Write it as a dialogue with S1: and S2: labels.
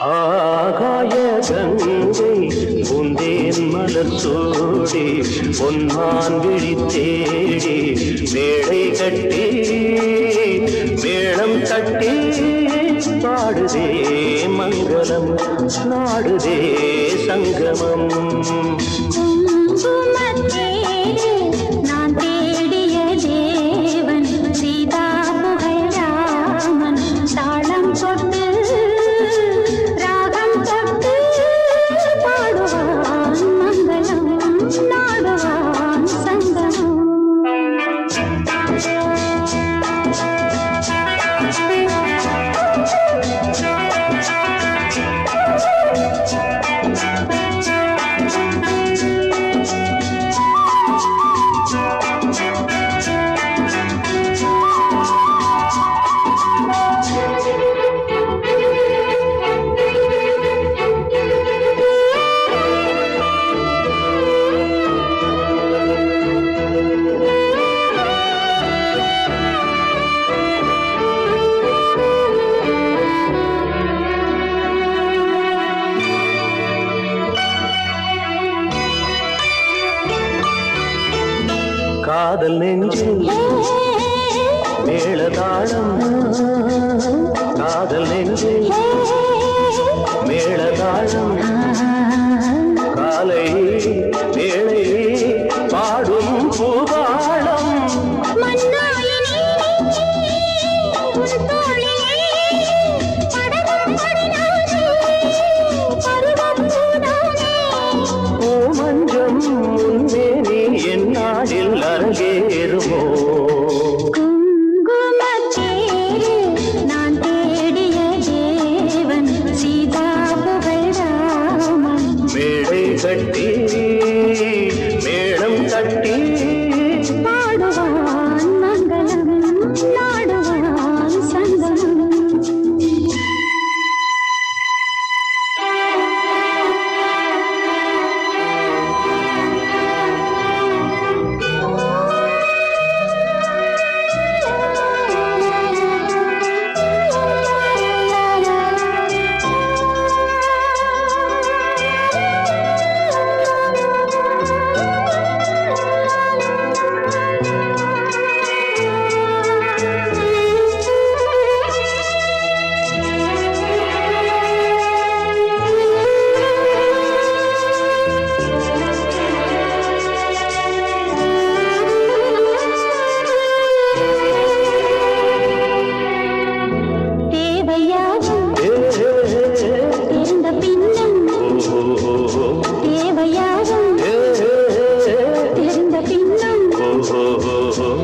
S1: ஆகாய கங்கை உந்தேன் மலர் சோடி பொன்மான் விழி தேடி மேடை கட்டி மேளம் தட்டி பாடுதே மங்களம் நாடுதே சங்கமம்.
S2: குங்குமத்தேரே
S1: காதல் நெஞ்சில். மேளதாளம். காதல் நெஞ்சில். மேளதாளம். காலை வேளை பாடும் பூபாளம்.
S2: மண்ணாயினே
S1: world today